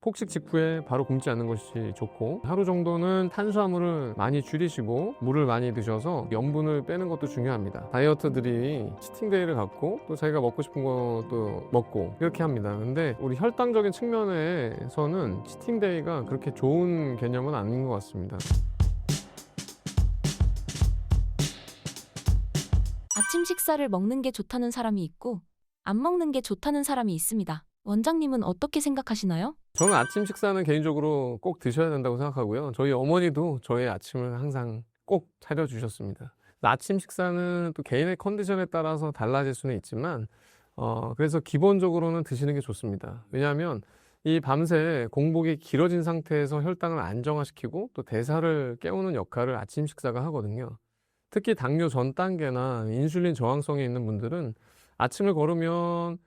폭식 직후에 바로 굶지 않는 것이 좋고 하루 정도는 탄수화물을 많이 줄이시고 물을 많이 드셔서 염분을 빼는 것도 중요합니다. 다이어트들이 치팅데이를 갖고 또 자기가 먹고 싶은 것도 먹고 이렇게 합니다. 근데 우리 혈당적인 측면에서는 치팅데이가 그렇게 좋은 개념은 아닌 것 같습니다. 아침 식사를 먹는 게 좋다는 사람이 있고 안 먹는 게 좋다는 사람이 있습니다. 원장님은 어떻게 생각하시나요? 저는 아침 식사는 개인적으로 꼭 드셔야 된다고 생각하고요. 저희 어머니도 저의 아침을 항상 꼭 차려주셨습니다. 아침 식사는 또 개인의 컨디션에 따라서 달라질 수는 있지만, 어, 그래서 기본적으로는 드시는 게 좋습니다. 왜냐하면 이 밤새 공복이 길어진 상태에서 혈당을 안정화시키고 또 대사를 깨우는 역할을 아침 식사가 하거든요. 특히 당뇨 전 단계나 인슐린 저항성이 있는 분들은 아침을 걸으면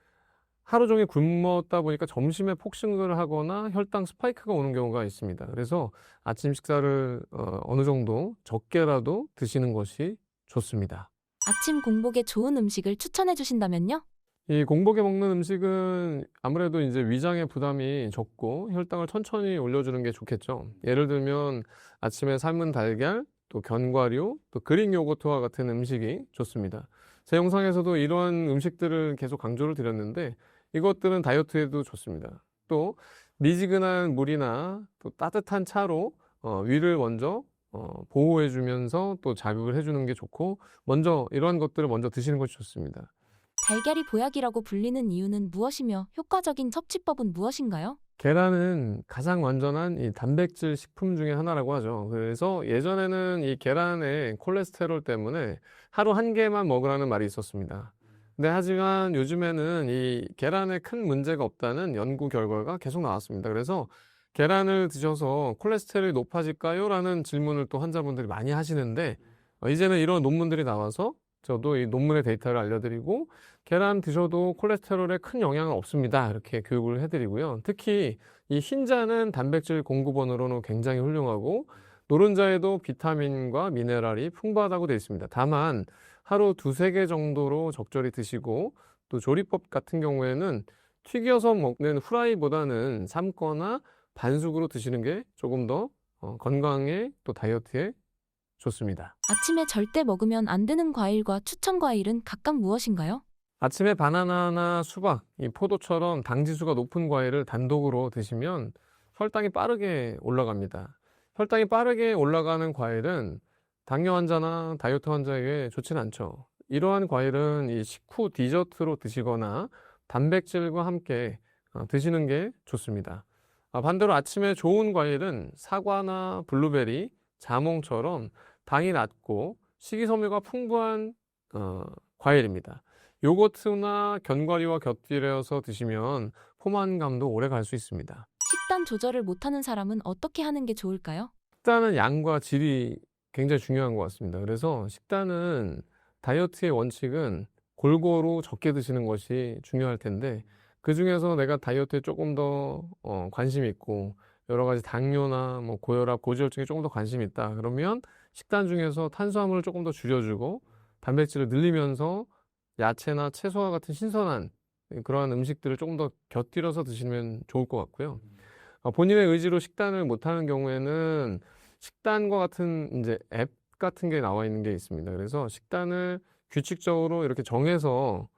하루 종일 굶었다 보니까 점심에 폭식을 하거나 혈당 스파이크가 오는 경우가 있습니다. 그래서 아침 식사를 어, 느 정도 적게라도 드시는 것이 좋습니다. 아침 공복에 좋은 음식을 추천해 주신다면요? 이 공복에 먹는 음식은 아무래도 이제 위장의 부담이 적고 혈당을 천천히 올려주는 게 좋겠죠. 예를 들면 아침에 삶은 달걀, 또 견과류, 또 그릭 요거트와 같은 음식이 좋습니다. 제 영상에서도 이러한 음식들을 계속 강조를 드렸는데 이것들은 다이어트에도 좋습니다. 또 미지근한 물이나 또 따뜻한 차로 어, 위를 먼저 어, 보호해주면서 또 자극을 해주는 게 좋고 먼저 이러한 것들을 먼저 드시는 것이 좋습니다. 달걀이 보약이라고 불리는 이유는 무엇이며 효과적인 섭취법은 무엇인가요? 계란은 가장 완전한 이 단백질 식품 중에 하나라고 하죠. 그래서 예전에는 이 계란의 콜레스테롤 때문에 하루 한 개만 먹으라는 말이 있었습니다. 근데 하지만 요즘에는 이 계란에 큰 문제가 없다는 연구 결과가 계속 나왔습니다. 그래서 계란을 드셔서 콜레스테롤이 높아질까요? 라는 질문을 또 환자분들이 많이 하시는데 어, 이제는 이런 논문들이 나와서 저도 이 논문의 데이터를 알려드리고 계란 드셔도 콜레스테롤에 큰 영향은 없습니다. 이렇게 교육을 해드리고요. 특히 이 흰자는 단백질 공급원으로는 굉장히 훌륭하고 노른자에도 비타민과 미네랄이 풍부하다고 되어 있습니다. 다만 하루 두세 개 정도로 적절히 드시고 또 조리법 같은 경우에는 튀겨서 먹는 후라이보다는 삶거나 반숙으로 드시는 게 조금 더 어, 건강에 또 다이어트에 좋습니다. 아침에 절대 먹으면 안 되는 과일과 추천 과일은 각각 무엇인가요? 아침에 바나나나 수박, 이 포도처럼 당지수가 높은 과일을 단독으로 드시면 혈당이 빠르게 올라갑니다. 혈당이 빠르게 올라가는 과일은 당뇨 환자나 다이어트 환자에게 좋지는 않죠. 이러한 과일은 이 식후 디저트로 드시거나 단백질과 함께 어, 드시는 게 좋습니다. 아, 반대로 아침에 좋은 과일은 사과나 블루베리, 자몽처럼 당이 낮고 식이섬유가 풍부한 어, 과일입니다. 요거트나 견과류와 곁들여서 드시면 포만감도 오래 갈 수 있습니다. 식단 조절을 못하는 사람은 어떻게 하는 게 좋을까요? 식단은 양과 질이 굉장히 중요한 것 같습니다. 그래서 식단은 다이어트의 원칙은 골고루 적게 드시는 것이 중요할 텐데 그 중에서 내가 다이어트에 조금 더 어, 관심이 있고 여러 가지 당뇨나 뭐 고혈압, 고지혈증에 조금 더 관심이 있다. 그러면 식단 중에서 탄수화물을 조금 더 줄여주고 단백질을 늘리면서 야채나 채소와 같은 신선한 그러한 음식들을 조금 더 곁들여서 드시면 좋을 것 같고요. 어, 본인의 의지로 식단을 못하는 경우에는 식단과 같은 이제 앱 같은 게 나와 있는 게 있습니다. 그래서 식단을 규칙적으로 이렇게 정해서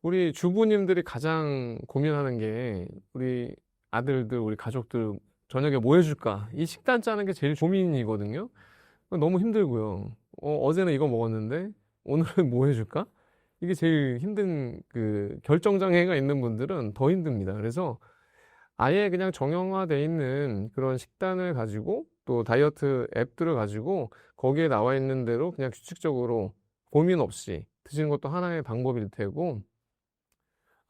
우리 주부님들이 가장 고민하는 게 우리 아들들, 우리 가족들 저녁에 뭐 해줄까? 이 식단 짜는 게 제일 고민이거든요. 너무 힘들고요. 어, 어제는 이거 먹었는데 오늘은 뭐 해줄까? 이게 제일 힘든 그 결정장애가 있는 분들은 더 힘듭니다. 그래서 아예 그냥 정형화돼 있는 그런 식단을 가지고 또 다이어트 앱들을 가지고 거기에 나와 있는 대로 그냥 규칙적으로 고민 없이 드시는 것도 하나의 방법일 테고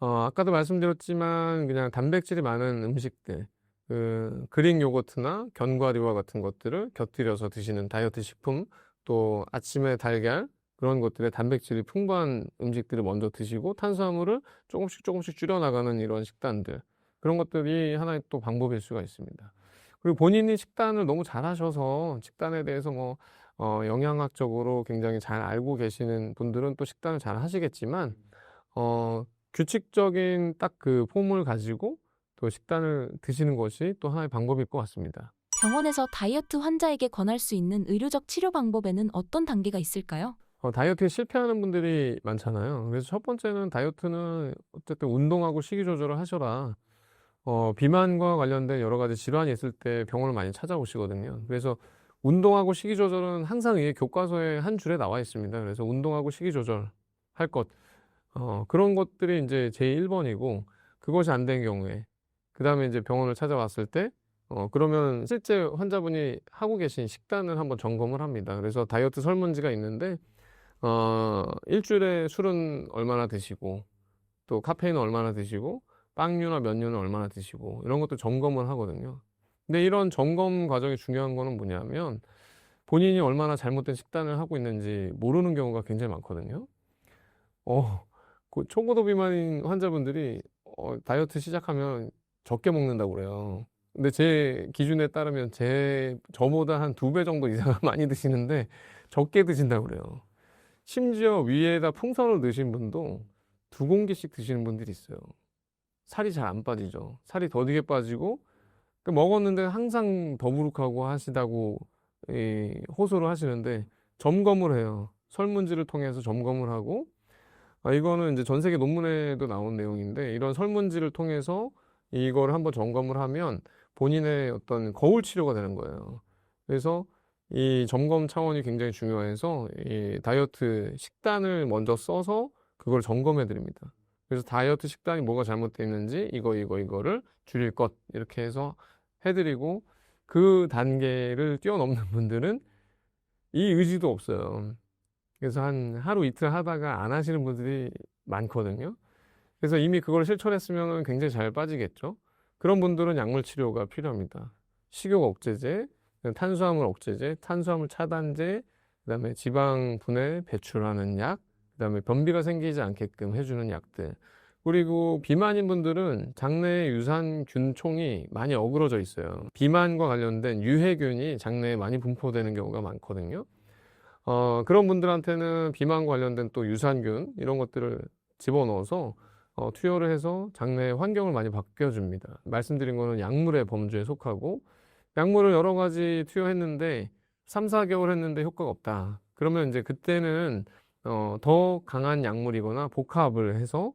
어, 아까도 말씀드렸지만 그냥 단백질이 많은 음식들 그 그릭 요거트나 견과류와 같은 것들을 곁들여서 드시는 다이어트 식품 또 아침에 달걀 그런 것들에 단백질이 풍부한 음식들을 먼저 드시고 탄수화물을 조금씩 조금씩 줄여나가는 이런 식단들 그런 것들이 하나의 또 방법일 수가 있습니다. 그리고 본인이 식단을 너무 잘하셔서 식단에 대해서 뭐 어, 영양학적으로 굉장히 잘 알고 계시는 분들은 또 식단을 잘 하시겠지만 어, 규칙적인 딱 그 폼을 가지고 또 식단을 드시는 것이 또 하나의 방법일 것 같습니다. 병원에서 다이어트 환자에게 권할 수 있는 의료적 치료 방법에는 어떤 단계가 있을까요? 어, 다이어트에 실패하는 분들이 많잖아요. 그래서 첫 번째는 다이어트는 어쨌든 운동하고 식이 조절을 하셔라. 어, 비만과 관련된 여러 가지 질환이 있을 때 병원을 많이 찾아오시거든요. 그래서 운동하고 식이 조절은 항상 이 교과서에 한 줄에 나와 있습니다. 그래서 운동하고 식이 조절 할 것. 어, 그런 것들이 이제 제1번이고 그것이 안 된 경우에 그 다음에 이제 병원을 찾아왔을 때 어, 그러면 실제 환자분이 하고 계신 식단을 한번 점검을 합니다. 그래서 다이어트 설문지가 있는데 어, 일주일에 술은 얼마나 드시고, 또 카페인은 얼마나 드시고, 빵류나 면류는 얼마나 드시고, 이런 것도 점검을 하거든요. 근데 이런 점검 과정이 중요한 거는 뭐냐면, 본인이 얼마나 잘못된 식단을 하고 있는지 모르는 경우가 굉장히 많거든요. 어, 그 초고도 비만인 환자분들이 어, 다이어트 시작하면 적게 먹는다고 그래요. 근데 제 기준에 따르면 제, 저보다 한 두 배 정도 이상을 많이 드시는데 적게 드신다고 그래요. 심지어 위에다 풍선을 넣으신 분도 두 공기씩 드시는 분들이 있어요. 살이 잘 안 빠지죠. 살이 더디게 빠지고 그 먹었는데 항상 더부룩하고 하시다고 이, 호소를 하시는데 점검을 해요. 설문지를 통해서 점검을 하고 아, 이거는 이제 전 세계 논문에도 나온 내용인데 이런 설문지를 통해서 이거를 한번 점검을 하면 본인의 어떤 거울 치료가 되는 거예요. 그래서 이 점검 차원이 굉장히 중요해서 이 다이어트 식단을 먼저 써서 그걸 점검해 드립니다. 그래서 다이어트 식단이 뭐가 잘못되어 있는지 이거 이거 이거를 줄일 것 이렇게 해서 해드리고 그 단계를 뛰어넘는 분들은 이 의지도 없어요. 그래서 한 하루 이틀 하다가 안 하시는 분들이 많거든요. 그래서 이미 그걸 실천했으면 굉장히 잘 빠지겠죠. 그런 분들은 약물 치료가 필요합니다. 식욕 억제제, 탄수화물 억제제, 탄수화물 차단제, 그다음에 지방 분해 배출하는 약, 그다음에 변비가 생기지 않게끔 해주는 약들. 그리고 비만인 분들은 장내에 유산균총이 많이 어그러져 있어요. 비만과 관련된 유해균이 장내에 많이 분포되는 경우가 많거든요. 어, 그런 분들한테는 비만과 관련된 또 유산균 이런 것들을 집어넣어서 어, 투여를 해서 장내 환경을 많이 바뀌어줍니다. 말씀드린 거는 약물의 범주에 속하고 약물을 여러 가지 투여했는데 3, 4개월 했는데 효과가 없다. 그러면 이제 그때는 어, 더 강한 약물이거나 복합을 해서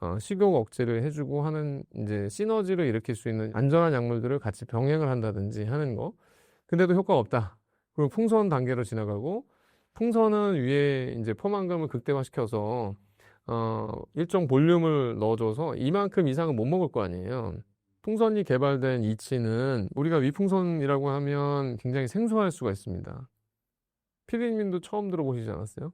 어, 식욕 억제를 해주고 하는 이제 시너지를 일으킬 수 있는 안전한 약물들을 같이 병행을 한다든지 하는 거. 근데도 효과가 없다. 그리고 풍선 단계로 지나가고 풍선은 위에 이제 포만감을 극대화시켜서 어, 일정 볼륨을 넣어줘서 이만큼 이상은 못 먹을 거 아니에요. 풍선이 개발된 이치는 우리가 위풍선이라고 하면 굉장히 생소할 수가 있습니다. 피디님도 처음 들어보시지 않았어요?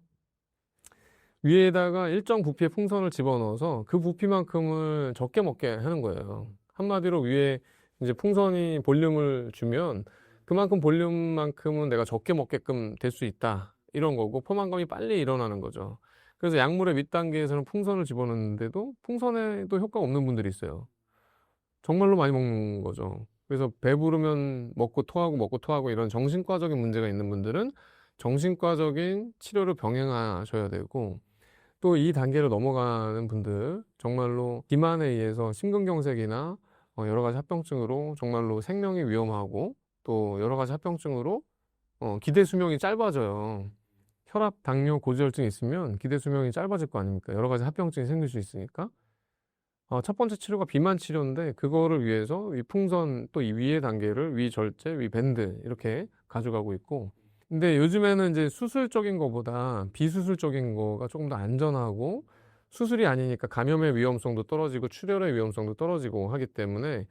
위에다가 일정 부피의 풍선을 집어넣어서 그 부피만큼을 적게 먹게 하는 거예요. 한마디로 위에 이제 풍선이 볼륨을 주면 그만큼 볼륨만큼은 내가 적게 먹게끔 될 수 있다. 이런 거고 포만감이 빨리 일어나는 거죠. 그래서 약물의 밑단계에서는 풍선을 집어넣는데도 풍선에도 효과가 없는 분들이 있어요. 정말로 많이 먹는 거죠. 그래서 배부르면 먹고 토하고 먹고 토하고 이런 정신과적인 문제가 있는 분들은 정신과적인 치료를 병행하셔야 되고 또 이 단계로 넘어가는 분들 정말로 비만에 의해서 심근경색이나 어, 여러 가지 합병증으로 정말로 생명이 위험하고 또 여러 가지 합병증으로 어, 기대 수명이 짧아져요. 혈압, 당뇨, 고지혈증 있으면 기대 수명이 짧아질 거 아닙니까? 여러 가지 합병증이 생길 수 있으니까. 어, 첫 번째 치료가 비만 치료인데 그거를 위해서 위 풍선 또 이 위의 단계를 위 절제, 위 밴드 이렇게 가져가고 있고 근데 요즘에는 이제 수술적인 거보다 비수술적인 거가 조금 더 안전하고 수술이 아니니까 감염의 위험성도 떨어지고 출혈의 위험성도 떨어지고 하기 때문에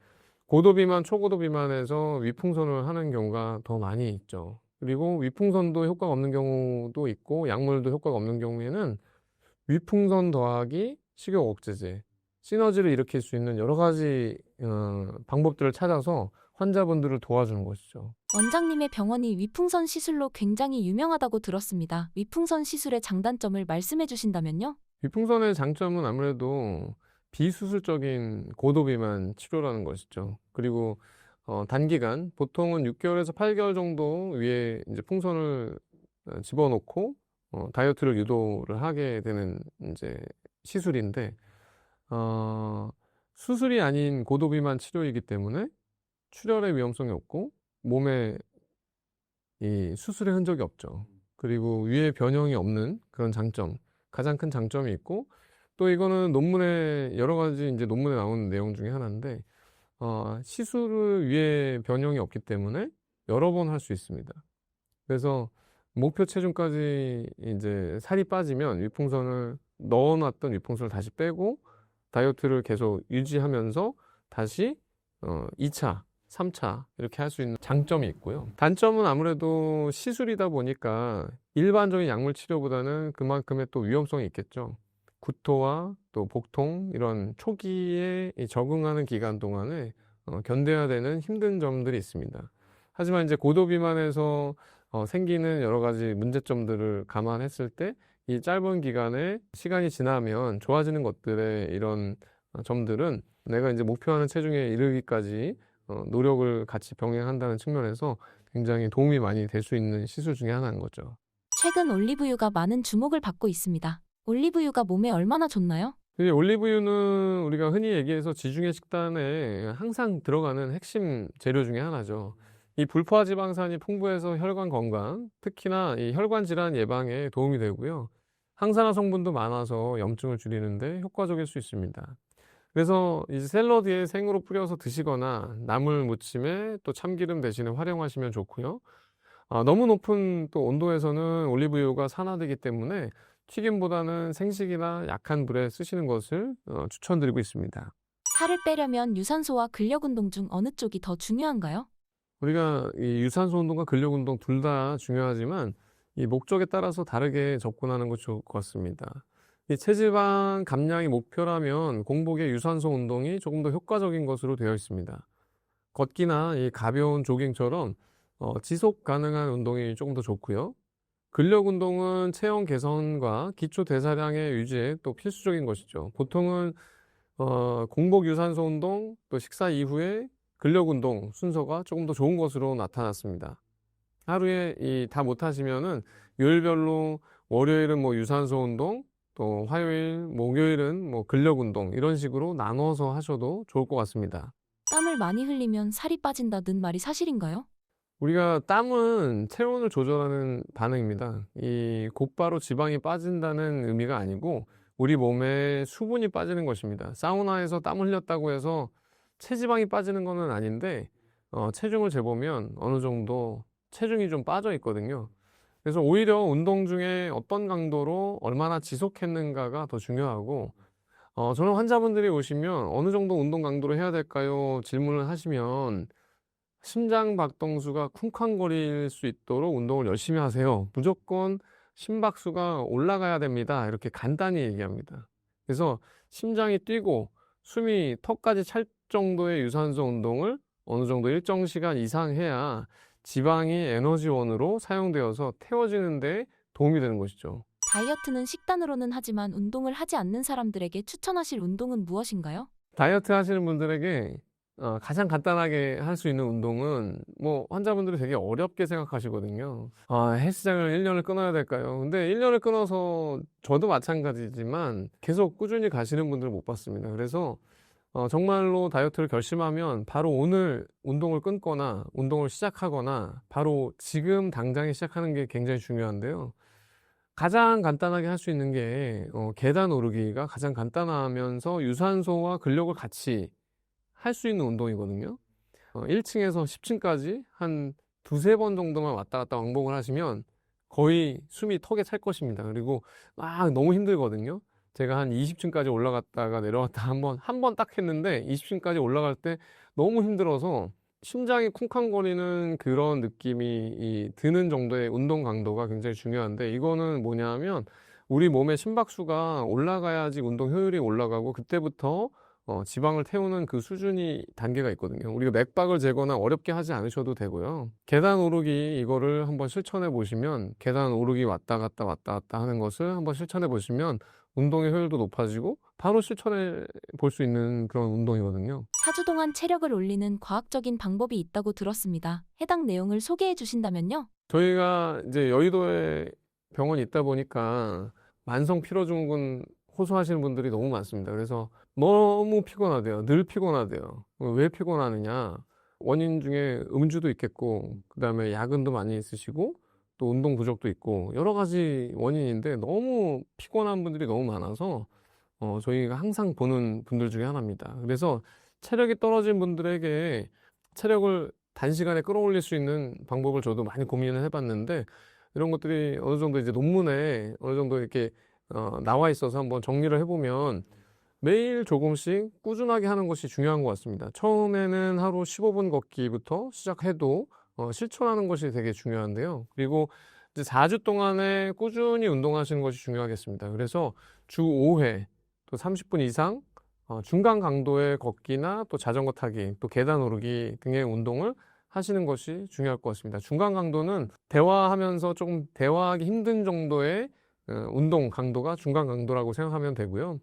고도 비만, 초고도 비만에서 위풍선을 하는 경우가 더 많이 있죠. 그리고 위풍선도 효과가 없는 경우도 있고 약물도 효과가 없는 경우에는 위풍선 더하기 식욕 억제제 시너지를 일으킬 수 있는 여러 가지 어, 방법들을 찾아서 환자분들을 도와주는 것이죠. 원장님의 병원이 위풍선 시술로 굉장히 유명하다고 들었습니다. 위풍선 시술의 장단점을 말씀해 주신다면요? 위풍선의 장점은 아무래도 비수술적인 고도 비만 치료라는 것이죠. 그리고 어, 단기간 보통은 6개월에서 8개월 정도 위에 이제 풍선을 어, 집어넣고 어, 다이어트를 유도를 하게 되는 이제 시술인데 어, 수술이 아닌 고도비만 치료이기 때문에 출혈의 위험성이 없고 몸에 이 수술의 흔적이 없죠. 그리고 위에 변형이 없는 그런 장점, 가장 큰 장점이 있고 또 이거는 논문에 여러 가지 이제 논문에 나오는 내용 중에 하나인데 어, 시술을 위에 변형이 없기 때문에 여러 번 할 수 있습니다. 그래서 목표 체중까지 이제 살이 빠지면 위풍선을 넣어놨던 위풍선을 다시 빼고 다이어트를 계속 유지하면서 다시 어, 2차, 3차 이렇게 할 수 있는 장점이 있고요. 단점은 아무래도 시술이다 보니까 일반적인 약물 치료보다는 그만큼의 또 위험성이 있겠죠. 구토와 또 복통 이런 초기에 이 적응하는 기간 동안에 어, 견뎌야 되는 힘든 점들이 있습니다. 하지만 이제 고도 비만에서 어, 생기는 여러 가지 문제점들을 감안했을 때 이 짧은 기간에 시간이 지나면 좋아지는 것들의 이런 어, 점들은 내가 이제 목표하는 체중에 이르기까지 어, 노력을 같이 병행한다는 측면에서 굉장히 도움이 많이 될 수 있는 시술 중에 하나인 거죠. 최근 올리브유가 많은 주목을 받고 있습니다. 올리브유가 몸에 얼마나 좋나요? 이 올리브유는 우리가 흔히 얘기해서 지중해 식단에 항상 들어가는 핵심 재료 중에 하나죠. 이 불포화 지방산이 풍부해서 혈관 건강, 특히나 이 혈관 질환 예방에 도움이 되고요. 항산화 성분도 많아서 염증을 줄이는데 효과적일 수 있습니다. 그래서 이 샐러드에 생으로 뿌려서 드시거나 나물 무침에 또 참기름 대신에 활용하시면 좋고요. 아, 너무 높은 또 온도에서는 올리브유가 산화되기 때문에 튀김보다는 생식이나 약한 불에 쓰시는 것을 어, 추천드리고 있습니다. 살을 빼려면 유산소와 근력 운동 중 어느 쪽이 더 중요한가요? 우리가 이 유산소 운동과 근력 운동 둘 다 중요하지만 이 목적에 따라서 다르게 접근하는 것이 좋을 것 같습니다. 이 체지방 감량이 목표라면 공복에 유산소 운동이 조금 더 효과적인 것으로 되어 있습니다. 걷기나 이 가벼운 조깅처럼 어, 지속 가능한 운동이 조금 더 좋고요. 근력 운동은 체형 개선과 기초 대사량의 유지에 또 필수적인 것이죠. 보통은 어, 공복 유산소 운동 또 식사 이후에 근력 운동 순서가 조금 더 좋은 것으로 나타났습니다. 하루에 이 다 못하시면은 요일별로 월요일은 뭐 유산소 운동, 또 화요일, 목요일은 뭐 근력 운동 이런 식으로 나눠서 하셔도 좋을 것 같습니다. 땀을 많이 흘리면 살이 빠진다는 말이 사실인가요? 우리가 땀은 체온을 조절하는 반응입니다. 이 곧바로 지방이 빠진다는 의미가 아니고 우리 몸에 수분이 빠지는 것입니다. 사우나에서 땀 흘렸다고 해서 체지방이 빠지는 것은 아닌데 어, 체중을 재보면 어느 정도 체중이 좀 빠져 있거든요. 그래서 오히려 운동 중에 어떤 강도로 얼마나 지속했는가가 더 중요하고 어, 저는 환자분들이 오시면 어느 정도 운동 강도로 해야 될까요? 질문을 하시면 심장 박동수가 쿵쾅거릴 수 있도록 운동을 열심히 하세요. 무조건 심박수가 올라가야 됩니다. 이렇게 간단히 얘기합니다. 그래서 심장이 뛰고 숨이 턱까지 찰 정도의 유산소 운동을 어느 정도 일정 시간 이상 해야 지방이 에너지원으로 사용되어서 태워지는 데 도움이 되는 것이죠. 다이어트는 식단으로는 하지만 운동을 하지 않는 사람들에게 추천하실 운동은 무엇인가요? 다이어트 하시는 분들에게 어, 가장 간단하게 할 수 있는 운동은 뭐 환자분들이 되게 어렵게 생각하시거든요. 아, 헬스장을 1년을 끊어야 될까요? 근데 1년을 끊어서 저도 마찬가지지만 계속 꾸준히 가시는 분들을 못 봤습니다. 그래서 어, 정말로 다이어트를 결심하면 바로 오늘 운동을 끊거나 운동을 시작하거나 바로 지금 당장에 시작하는 게 굉장히 중요한데요. 가장 간단하게 할 수 있는 게 어, 계단 오르기가 가장 간단하면서 유산소와 근력을 같이 할 수 있는 운동이거든요. 어, 1층에서 10층까지 한 두세 번 정도만 왔다 갔다 왕복을 하시면 거의 숨이 턱에 찰 것입니다. 그리고 막 너무 힘들거든요. 제가 한 20층까지 올라갔다가 내려왔다 한 번, 한 번 딱 했는데 20층까지 올라갈 때 너무 힘들어서 심장이 쿵쾅거리는 그런 느낌이 이 드는 정도의 운동 강도가 굉장히 중요한데 이거는 뭐냐면 우리 몸의 심박수가 올라가야지 운동 효율이 올라가고 그때부터 어, 지방을 태우는 그 수준이 단계가 있거든요. 우리가 맥박을 재거나 어렵게 하지 않으셔도 되고요. 계단 오르기 이거를 한번 실천해 보시면 계단 오르기 왔다 갔다 왔다 갔다 하는 것을 한번 실천해 보시면 운동의 효율도 높아지고 바로 실천해 볼 수 있는 그런 운동이거든요. 4주 동안 체력을 올리는 과학적인 방법이 있다고 들었습니다. 해당 내용을 소개해 주신다면요? 저희가 이제 여의도에 병원이 있다 보니까 만성 피로증후군 호소하시는 분들이 너무 많습니다. 그래서 너무 피곤하대요. 늘 피곤하대요. 왜 피곤하느냐? 원인 중에 음주도 있겠고, 그 다음에 야근도 많이 있으시고, 또 운동 부족도 있고, 여러 가지 원인인데 너무 피곤한 분들이 너무 많아서, 어, 저희가 항상 보는 분들 중에 하나입니다. 그래서 체력이 떨어진 분들에게 체력을 단시간에 끌어올릴 수 있는 방법을 저도 많이 고민을 해봤는데, 이런 것들이 어느 정도 이제 논문에 어느 정도 이렇게 어, 나와 있어서 한번 정리를 해보면 매일 조금씩 꾸준하게 하는 것이 중요한 것 같습니다. 처음에는 하루 15분 걷기부터 시작해도 어, 실천하는 것이 되게 중요한데요. 그리고 이제 4주 동안에 꾸준히 운동하시는 것이 중요하겠습니다. 그래서 주 5회 또 30분 이상 어, 중간 강도의 걷기나 또 자전거 타기 또 계단 오르기 등의 운동을 하시는 것이 중요할 것 같습니다. 중간 강도는 대화하면서 조금 대화하기 힘든 정도의 어, 운동 강도가 중간 강도라고 생각하면 되고요.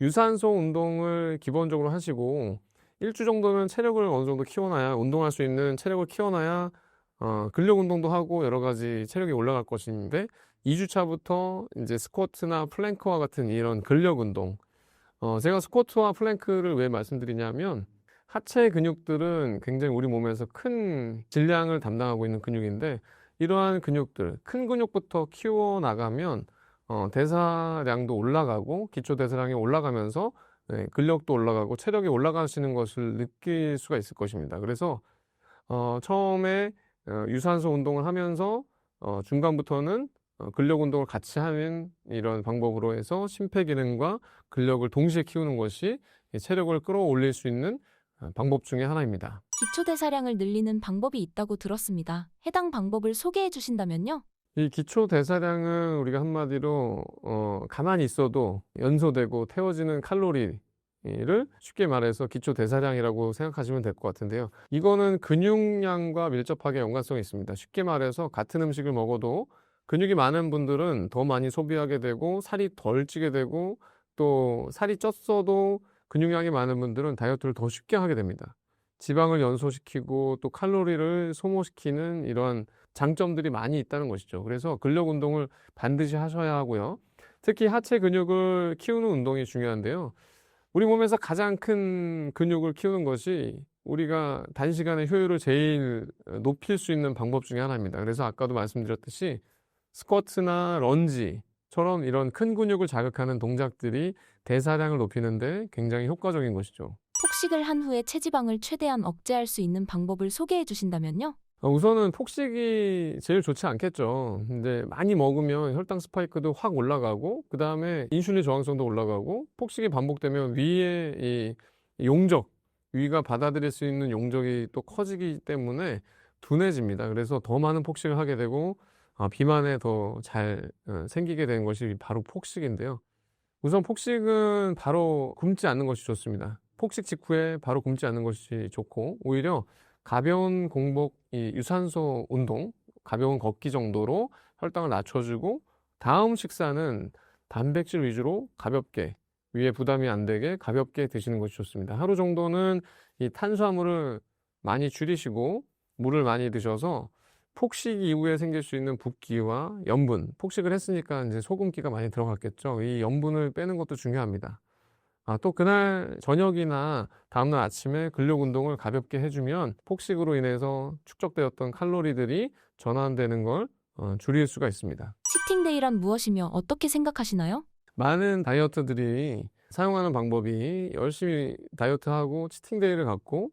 유산소 운동을 기본적으로 하시고 일주 정도는 체력을 어느 정도 키워놔야 운동할 수 있는 체력을 키워놔야 어, 근력 운동도 하고 여러 가지 체력이 올라갈 것인데 2주 차부터 이제 스쿼트나 플랭크와 같은 이런 근력 운동. 어, 제가 스쿼트와 플랭크를 왜 말씀드리냐면 하체 근육들은 굉장히 우리 몸에서 큰 질량을 담당하고 있는 근육인데 이러한 근육들, 큰 근육부터 키워 나가면 어, 대사량도 올라가고 기초 대사량이 올라가면서 네, 근력도 올라가고 체력이 올라가시는 것을 느낄 수가 있을 것입니다. 그래서 어, 처음에 어, 유산소 운동을 하면서 어, 중간부터는 어, 근력 운동을 같이 하는 이런 방법으로 해서 심폐기능과 근력을 동시에 키우는 것이 이 체력을 끌어올릴 수 있는 어, 방법 중에 하나입니다. 기초 대사량을 늘리는 방법이 있다고 들었습니다. 해당 방법을 소개해 주신다면요? 이 기초 대사량은 우리가 한마디로 어, 가만히 있어도 연소되고 태워지는 칼로리를 쉽게 말해서 기초 대사량이라고 생각하시면 될 것 같은데요. 이거는 근육량과 밀접하게 연관성이 있습니다. 쉽게 말해서 같은 음식을 먹어도 근육이 많은 분들은 더 많이 소비하게 되고 살이 덜 찌게 되고 또 살이 쪘어도 근육량이 많은 분들은 다이어트를 더 쉽게 하게 됩니다. 지방을 연소시키고 또 칼로리를 소모시키는 이러한 장점들이 많이 있다는 것이죠. 그래서 근력 운동을 반드시 하셔야 하고요. 특히 하체 근육을 키우는 운동이 중요한데요. 우리 몸에서 가장 큰 근육을 키우는 것이 우리가 단시간에 효율을 제일 높일 수 있는 방법 중에 하나입니다. 그래서 아까도 말씀드렸듯이 스쿼트나 런지처럼 이런 큰 근육을 자극하는 동작들이 대사량을 높이는데 굉장히 효과적인 것이죠. 폭식을 한 후에 체지방을 최대한 억제할 수 있는 방법을 소개해 주신다면요? 어, 우선은 폭식이 제일 좋지 않겠죠. 근데 많이 먹으면 혈당 스파이크도 확 올라가고, 그 다음에 인슐린 저항성도 올라가고, 폭식이 반복되면 위에 이 용적, 위가 받아들일 수 있는 용적이 또 커지기 때문에 둔해집니다. 그래서 더 많은 폭식을 하게 되고, 아, 비만에 더 잘 생기게 되는 것이 바로 폭식인데요. 우선 폭식은 바로 굶지 않는 것이 좋습니다. 폭식 직후에 바로 굶지 않는 것이 좋고, 오히려 가벼운 공복, 이 유산소 운동, 가벼운 걷기 정도로 혈당을 낮춰주고, 다음 식사는 단백질 위주로 가볍게, 위에 부담이 안 되게 가볍게 드시는 것이 좋습니다. 하루 정도는 이 탄수화물을 많이 줄이시고, 물을 많이 드셔서 폭식 이후에 생길 수 있는 붓기와 염분, 폭식을 했으니까 이제 소금기가 많이 들어갔겠죠. 이 염분을 빼는 것도 중요합니다. 아, 또 그날 저녁이나 다음날 아침에 근력 운동을 가볍게 해주면 폭식으로 인해서 축적되었던 칼로리들이 전환되는 걸 어, 줄일 수가 있습니다. 치팅데이란 무엇이며 어떻게 생각하시나요? 많은 다이어트들이 사용하는 방법이 열심히 다이어트하고 치팅데이를 갖고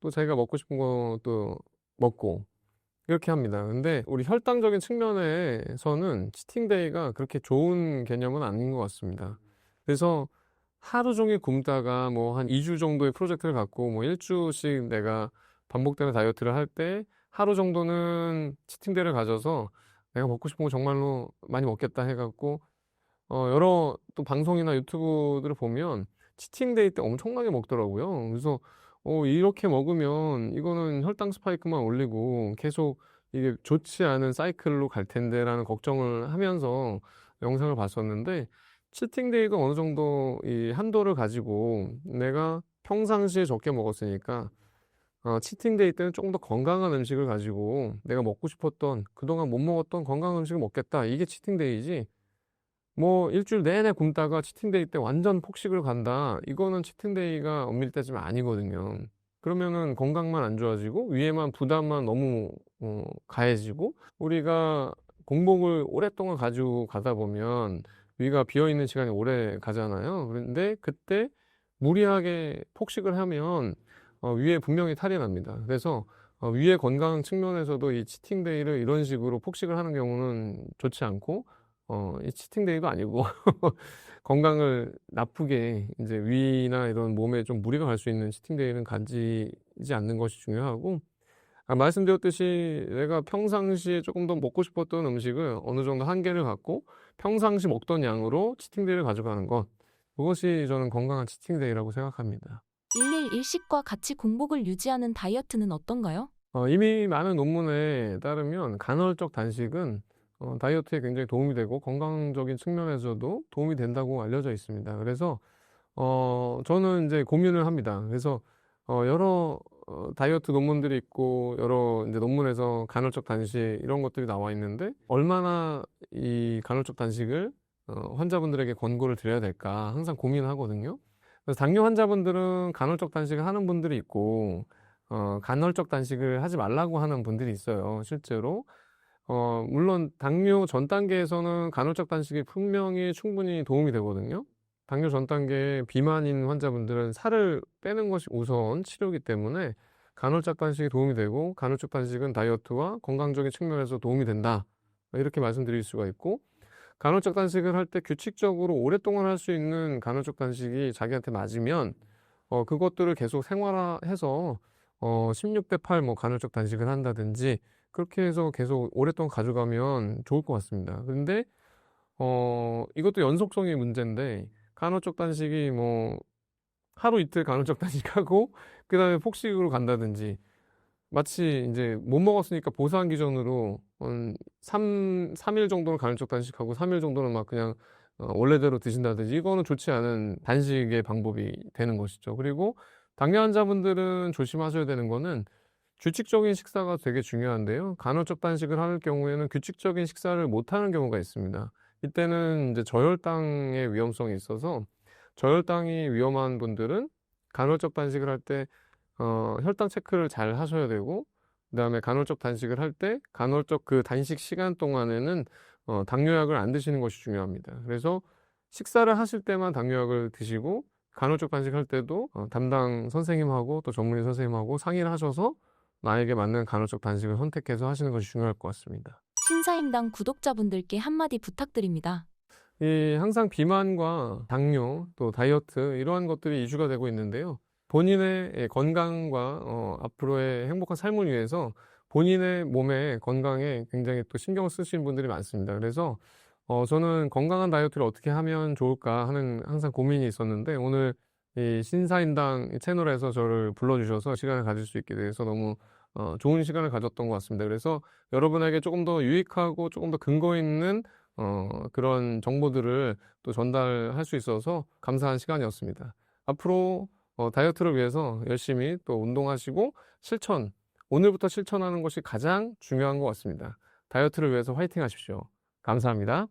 또 자기가 먹고 싶은 것도 먹고 이렇게 합니다. 근데 우리 혈당적인 측면에서는 치팅데이가 그렇게 좋은 개념은 아닌 것 같습니다. 그래서 하루 종일 굶다가 뭐 한 2주 정도의 프로젝트를 갖고 뭐 1주씩 내가 반복되는 다이어트를 할 때 하루 정도는 치팅데이를 가져서 내가 먹고 싶은 거 정말로 많이 먹겠다 해갖고 어 여러 또 방송이나 유튜브들을 보면 치팅데이 때 엄청나게 먹더라고요. 그래서 어 이렇게 먹으면 이거는 혈당 스파이크만 올리고 계속 이게 좋지 않은 사이클로 갈 텐데라는 걱정을 하면서 영상을 봤었는데 치팅 데이가 어느 정도 이 한도를 가지고 내가 평상시에 적게 먹었으니까 어, 치팅 데이 때는 조금 더 건강한 음식을 가지고 내가 먹고 싶었던 그동안 못 먹었던 건강한 음식을 먹겠다. 이게 치팅 데이지. 뭐 일주일 내내 굶다가 치팅 데이 때 완전 폭식을 간다. 이거는 치팅 데이가 엄밀히 따지면 아니거든요. 그러면은 건강만 안 좋아지고 위에만 부담만 너무 어, 가해지고 우리가 공복을 오랫동안 가지고 가다 보면 위가 비어 있는 시간이 오래 가잖아요. 그런데 그때 무리하게 폭식을 하면 어, 위에 분명히 탈이 납니다. 그래서 어, 위의 건강 측면에서도 이 치팅데이를 이런 식으로 폭식을 하는 경우는 좋지 않고 어, 이 치팅데이도 아니고 건강을 나쁘게 이제 위나 이런 몸에 좀 무리가 갈 수 있는 치팅데이는 가지지 않는 것이 중요하고 아, 말씀드렸듯이 내가 평상시에 조금 더 먹고 싶었던 음식을 어느 정도 한계를 갖고 평상시 먹던 양으로 치팅데이를 가져가는 것 그것이 저는 건강한 치팅데이라고 생각합니다. 일일 일식과 같이 공복을 유지하는 다이어트는 어떤가요? 어, 이미 많은 논문에 따르면 간헐적 단식은 어, 다이어트에 굉장히 도움이 되고 건강적인 측면에서도 도움이 된다고 알려져 있습니다. 그래서 어, 저는 이제 고민을 합니다. 그래서 어, 여러 어, 다이어트 논문들이 있고 여러 이제 논문에서 간헐적 단식 이런 것들이 나와 있는데 얼마나 이 간헐적 단식을 어, 환자분들에게 권고를 드려야 될까 항상 고민하거든요. 그래서 당뇨 환자분들은 간헐적 단식을 하는 분들이 있고 어, 간헐적 단식을 하지 말라고 하는 분들이 있어요. 실제로. 어, 물론 당뇨 전 단계에서는 간헐적 단식이 분명히 충분히 도움이 되거든요. 당뇨 전 단계 비만인 환자분들은 살을 빼는 것이 우선 치료이기 때문에 간헐적 단식이 도움이 되고 간헐적 단식은 다이어트와 건강적인 측면에서 도움이 된다. 이렇게 말씀드릴 수가 있고 간헐적 단식을 할 때 규칙적으로 오랫동안 할 수 있는 간헐적 단식이 자기한테 맞으면 어, 그것들을 계속 생활화해서 어, 16대 8 뭐 간헐적 단식을 한다든지 그렇게 해서 계속 오랫동안 가져가면 좋을 것 같습니다. 근데 어, 이것도 연속성의 문제인데 간헐적 단식이 뭐 하루 이틀 간헐적 단식하고 그 다음에 폭식으로 간다든지 마치 이제 못 먹었으니까 보상 기준으로 한 3, 삼일 정도는 간헐적 단식하고 3일 정도는 막 그냥 어, 원래대로 드신다든지 이거는 좋지 않은 단식의 방법이 되는 것이죠. 그리고 당뇨 환자분들은 조심하셔야 되는 거는 규칙적인 식사가 되게 중요한데요. 간헐적 단식을 할 경우에는 규칙적인 식사를 못 하는 경우가 있습니다. 이때는 이제 저혈당의 위험성이 있어서 저혈당이 위험한 분들은 간헐적 단식을 할 때 어, 혈당 체크를 잘 하셔야 되고 그다음에 간헐적 단식을 할 때 간헐적 그 단식 시간 동안에는 어, 당뇨약을 안 드시는 것이 중요합니다. 그래서 식사를 하실 때만 당뇨약을 드시고 간헐적 단식할 때도 어, 담당 선생님하고 또 전문의 선생님하고 상의를 하셔서 나에게 맞는 간헐적 단식을 선택해서 하시는 것이 중요할 것 같습니다. 신사임당 구독자분들께 한마디 부탁드립니다. 이 항상 비만과 당뇨 또 다이어트 이러한 것들이 이슈가 되고 있는데요. 본인의 예, 건강과 어, 앞으로의 행복한 삶을 위해서 본인의 몸의 건강에 굉장히 또 신경을 쓰시는 분들이 많습니다. 그래서 어, 저는 건강한 다이어트를 어떻게 하면 좋을까 하는 항상 고민이 있었는데 오늘 이 신사임당 채널에서 저를 불러주셔서 시간을 가질 수 있게 돼서 너무 어, 좋은 시간을 가졌던 것 같습니다. 그래서 여러분에게 조금 더 유익하고 조금 더 근거 있는 어, 그런 정보들을 또 전달할 수 있어서 감사한 시간이었습니다. 앞으로 어, 다이어트를 위해서 열심히 또 운동하시고 실천, 오늘부터 실천하는 것이 가장 중요한 것 같습니다. 다이어트를 위해서 화이팅 하십시오. 감사합니다.